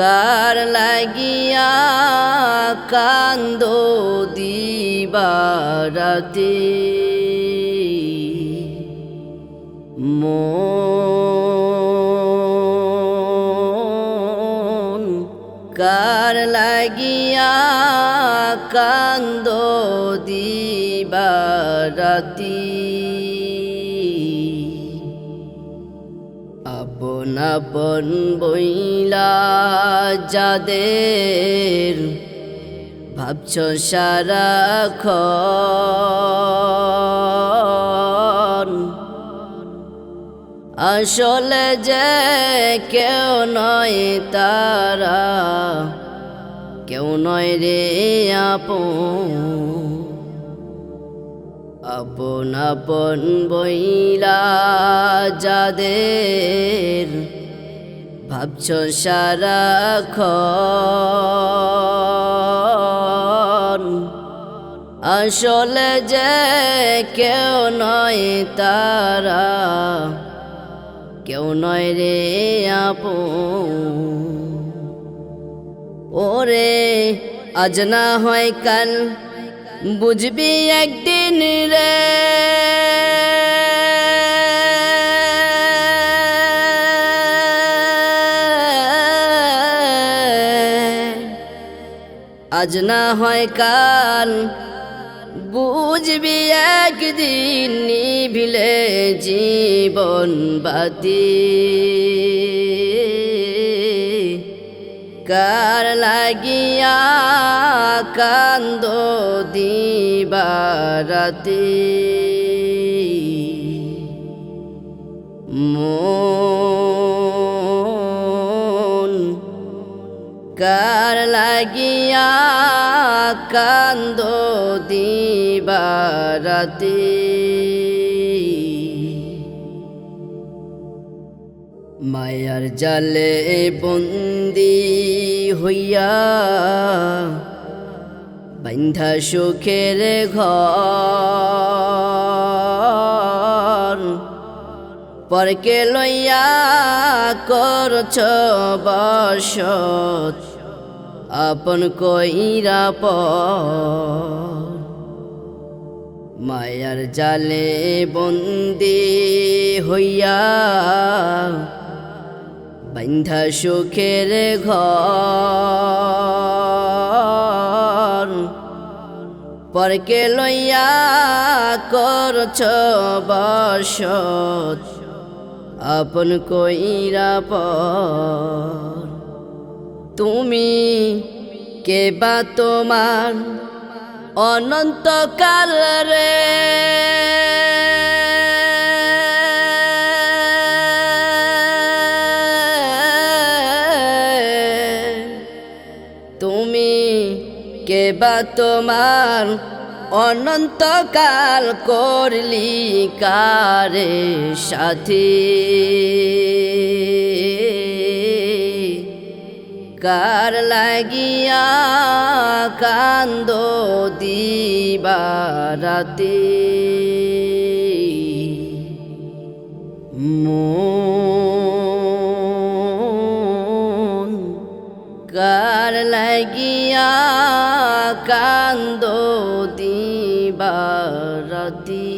কার লাগিয়া কান্দ দিবারাতে। মন কার লাগিয়া কান্দ দিবারাতি। আপন বইলা যাদের ভাবছ সারাক্ষণ আসলে যে কেউ নয় তারা কেউ নয় রে আপন। আপন আপন বইলা যাদের, ভাবছ সারাক্ষণ আসলে যে কেউ নয় তারা, কেউ নয় রে আপন। ওরে, আজ না হয় কাল বুঝবি একদিন রে। আজ না হয় কাল বুঝবি একদিন নিভিলে জীবন বাতি। কার লাগিয়া কান্দ দিবারাতে মন কার লাগিয়া কান্দ দিবারাতে মায়ার জালে বন্দি হইয়া বান্ধা সুখের ঘর। পরকে লইয়া করছ বসত, আপন কইরা পর। মায়ার জালে বন্দি হইয়া বান্ধা সুখের ঘর। পরকে লইয়া করছ বসত আপন কইরা পর। তুমি কে বা তোমার অনন্তকাল রে? কে বা তোমার অনন্তকাল করলি কারে সাথী? কার লাগিয়া কান্দ দিবারাতে মন কার লাগিয়া কান্দ দিবা রাতি